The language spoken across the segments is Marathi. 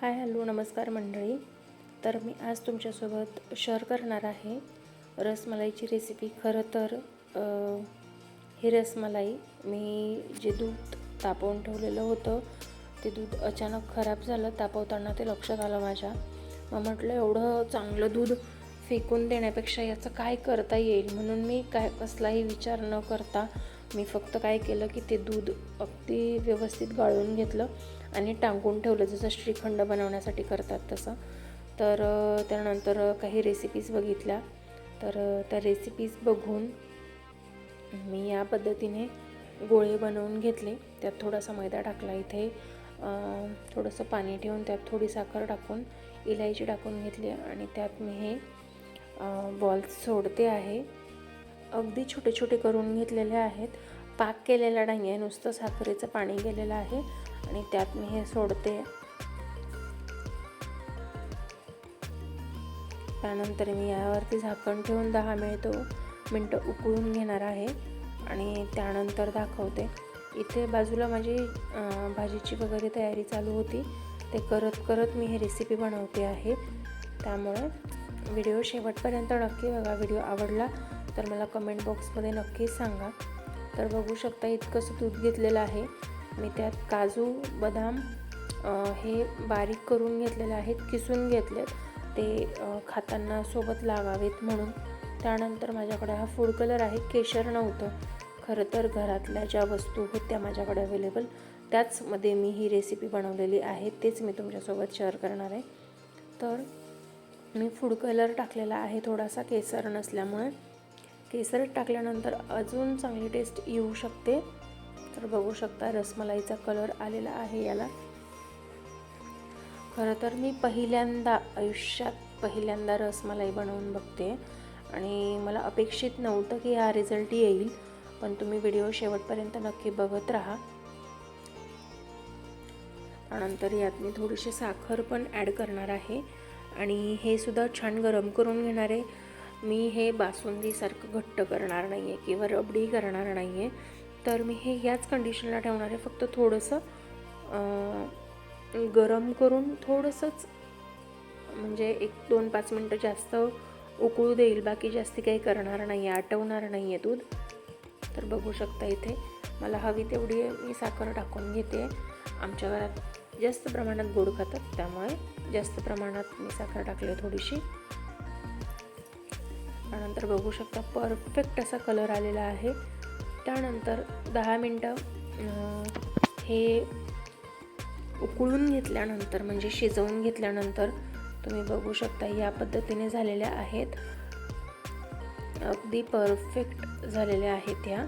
हाय हॅलो नमस्कार मंडळी. तर मी आज तुमच्यासोबत शेअर करणार आहे रसमलाईची रेसिपी खरं तर ही रसमलाई मी जे दूध तापवून ठेवलेलं होतं ते दूध अचानक खराब झालं तापवताना ते लक्षात आलं माझ्या. मग म्हटलं एवढं चांगलं दूध फेकून देण्यापेक्षा याचं काय करता येईल? म्हणून मी काय कसलाही विचार न करता मी फक्त काय केलं की ते दूध अगदी व्यवस्थित गाळून घेतलं आणि टांगून ठेवलं जसं श्रीखंड बनवण्यासाठी करतात तसं. तर त्यानंतर काही रेसिपीज बघितल्या. तर त्या रेसिपीज बघून मी या पद्धतीने गोळे बनवून घेतले. त्यात थोडासा मैदा टाकला इथे. थोडंसं पाणी ठेवून त्यात थोडी साखर टाकून इलायची टाकून घेतली. आणि त्यात मी हे बॉल्स सोडते आहे. अगदी छोटे छोटे करून घेतलेले आहेत. पाक केलेला नाही आहे नुसतं साखरेचं पाणी गेलेलं आहे आणि त्यात मी हे सोडते. त्यानंतर मी यावरती झाकण ठेवून दहा मिनिट मिनटं उकळून घेणार आहे आणि त्यानंतर दाखवते. इथे बाजूला माझी भाजीची वगैरे तयारी चालू होती. ते करत करत मी ही रेसिपी बनवते आहे. त्यामुळे व्हिडिओ शेवटपर्यंत नक्की बघा. व्हिडिओ आवडला तर मला कमेंट बॉक्समध्ये नक्कीच सांगा. तर बघू शकता इतकंसं दूध घेतलेलं आहे. मी त्यात काजू बदाम हे बारीक करून घेतलेले आहेत किसून घेतलेत. ते खाताना सोबत लागावेत म्हणून. त्यानंतर माझ्याकडे हा फूड कलर आहे. केशर नव्हतं. खरं तर घरातल्या ज्या वस्तू होत्या माझ्याकडे अवेलेबल त्याचमध्ये मी ही रेसिपी बनवलेली आहे. तेच मी तुमच्यासोबत शेअर करणार आहे. तर मी फूड कलर टाकलेला आहे. थोडासा केसर नसल्यामुळे. केसर टाकल्यानंतर अजून चांगली टेस्ट येऊ शकते. तर बघू शकता रसमलाईचा कलर आलेला आहे याला. खरं तर मी पहिल्यांदा आयुष्यात पहिल्यांदा रसमलाई बनवून बघते. आणि मला अपेक्षित नव्हतं की हा रिझल्ट येईल पण तुम्ही व्हिडिओ शेवटपर्यंत नक्की बघत राहा. त्यानंतर यात मी थोडीशी साखर पण ॲड करणार आहे. आणि हे सुद्धा छान गरम करून घेणार आहे मी हे बासुंदीसारखं घट्ट करणार नाही आहे किंवा रबडी करणार नाही आहे तर मी हे याच कंडिशनला ठेवणार आहे. फक्त थोडंसं गरम करून थोडंसंच म्हणजे एक दोन पाच मिनटं जास्त उकळू देईल बाकी जास्ती काही करणार नाही आहे आटवणार नाही आहे दूध. तर बघू शकता इथे मला हवी तेवढी मी साखर टाकून घेते. आमच्या घरात जास्त प्रमाणात गोड खातात त्यामुळे जास्त प्रमाणात मी साखर टाकली आहे थोडीशी. त्यानंतर बघू शकता परफेक्ट असा कलर आलेला आहे. त्यानंतर दहा मिनटं हे उकळून घेतल्यानंतर म्हणजे शिजवून घेतल्यानंतर तुम्ही बघू शकता या पद्धतीने झालेल्या आहेत. अगदी परफेक्ट झालेल्या आहेत ह्या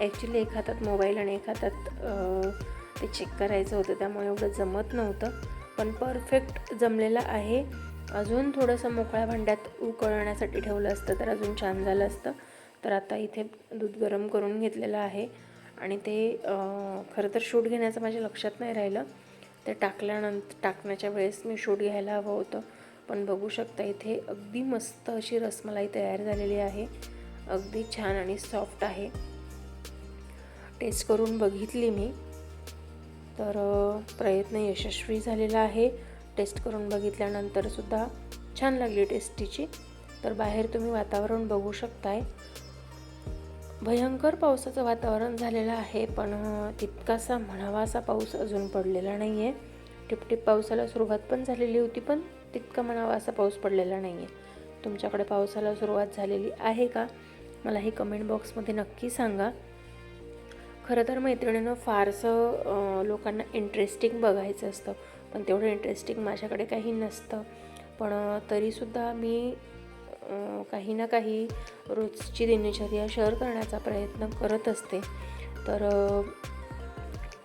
ॲक्च्युली एक हातात मोबाईल आणि एक हातात ते चेक करायचं होतं त्यामुळे एवढं जमत नव्हतं. पण परफेक्ट जमलेलं आहे. अजून थोडंसं मोकळ्या भांड्यात उकळण्यासाठी ठेवलं असतं तर अजून छान झालं असतं. तर आता इथे दूध गरम करून घेतलेलं आहे. आणि ते खरं तर शूट घेण्याचं माझ्या लक्षात नाही राहिलं. ते टाकल्यानंतर टाकण्याच्या वेळेस मी शूट घ्यायला हवं होतं. पण बघू शकता इथे अगदी मस्त अशी रसमलाई तयार झालेली आहे. अगदी छान आणि सॉफ्ट आहे. टेस्ट करून बघितली मी. तर प्रयत्न यशस्वी झालेला आहे. टेस्ट करून बघितल्यानंतर सुद्धा छान लागली टेस्टीची. तर बाहेर तुम्ही वातावरण बघू शकताय. भयंकर पावसाचं वातावरण झालेलं आहे पण तितकासा म्हणावा असा पाऊस अजून पडलेला नाही आहे टिपटिप पावसाला सुरुवात पण झालेली होती पण तितका म्हणावा असा पाऊस पडलेला नाही आहे तुमच्याकडे पावसाला सुरुवात झालेली आहे का? मला हे कमेंट बॉक्समध्ये नक्की सांगा. खरं तर मैत्रिणीनं फारसं लोकांना इंटरेस्टिंग बघायचं असतं. पण तेवढं इंटरेस्टिंग माझ्याकडे काही नसतं. पण तरीसुद्धा मी काही ना काही रोजची दिनचर्या शेअर करण्याचा प्रयत्न करत असते. तर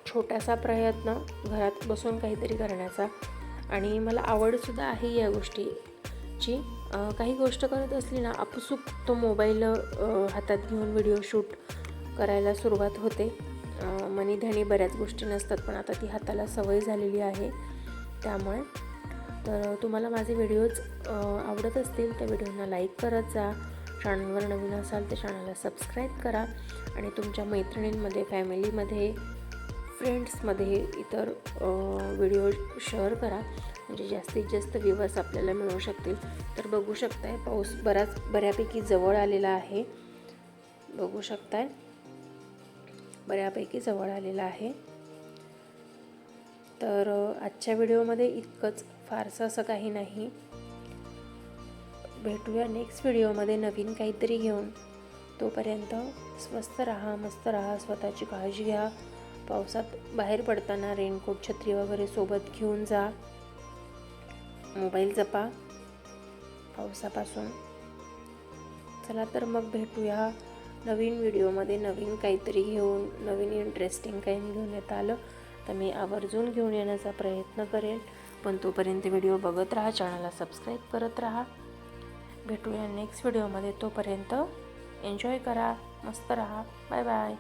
छोटासा प्रयत्न घरात बसून काहीतरी करण्याचा. आणि मला आवडसुद्धा आहे या गोष्टीची. काही गोष्ट करत असली ना आपसूक तो मोबाईल हातात घेऊन व्हिडिओ शूट करायला सुरुवात होते. अं, मनीधनी बऱ्याच गोष्टी नसतात पण आता ती हाताला सवय झालेली आहे त्यामुळे. तर तुम्हाला माझे व्हिडिओज आवडत असतील तर व्हिडिओना लाईक करत जा. चॅनलवर नवीन असाल तर चॅनलला सबस्क्राईब करा आणि तुमच्या मैत्रिणींमध्ये फॅमिलीमध्ये फ्रेंड्समध्ये इतर व्हिडिओ शेअर करा. म्हणजे जास्तीत जास्त व्ह्यूवर्स आपल्याला मिळू शकतील. तर बघू शकताय पाऊस बराच बऱ्यापैकी जवळ आलेला आहे. बघू शकताय. बऱ्यापैकी जवळ आलेला आहे. तर आजच्या व्हिडिओमध्ये इतकंच. फारसं असं काही नाही. भेटूया नेक्स्ट व्हिडिओमध्ये नवीन काहीतरी घेऊन. तोपर्यंत स्वस्त राहा मस्त राहा स्वतःची काळजी घ्या. पावसात बाहेर पडताना रेनकोट छत्री वगैरे सोबत घेऊन जा. मोबाईल जपा. पावसापासून. चला तर मग भेटूया. नवीन व्हिडिओमध्ये नवीन काहीतरी घेऊन नवीन इंटरेस्टिंग काही घेऊन येता आलं तर मी आवर्जून घेऊन येण्याचा प्रयत्न करेल. पण तोपर्यंत व्हिडिओ बघत राहा चॅनलला सबस्क्राईब करत राहा. भेटूया नेक्स्ट व्हिडिओमध्ये तोपर्यंत एन्जॉय करा मस्त राहा. Bye bye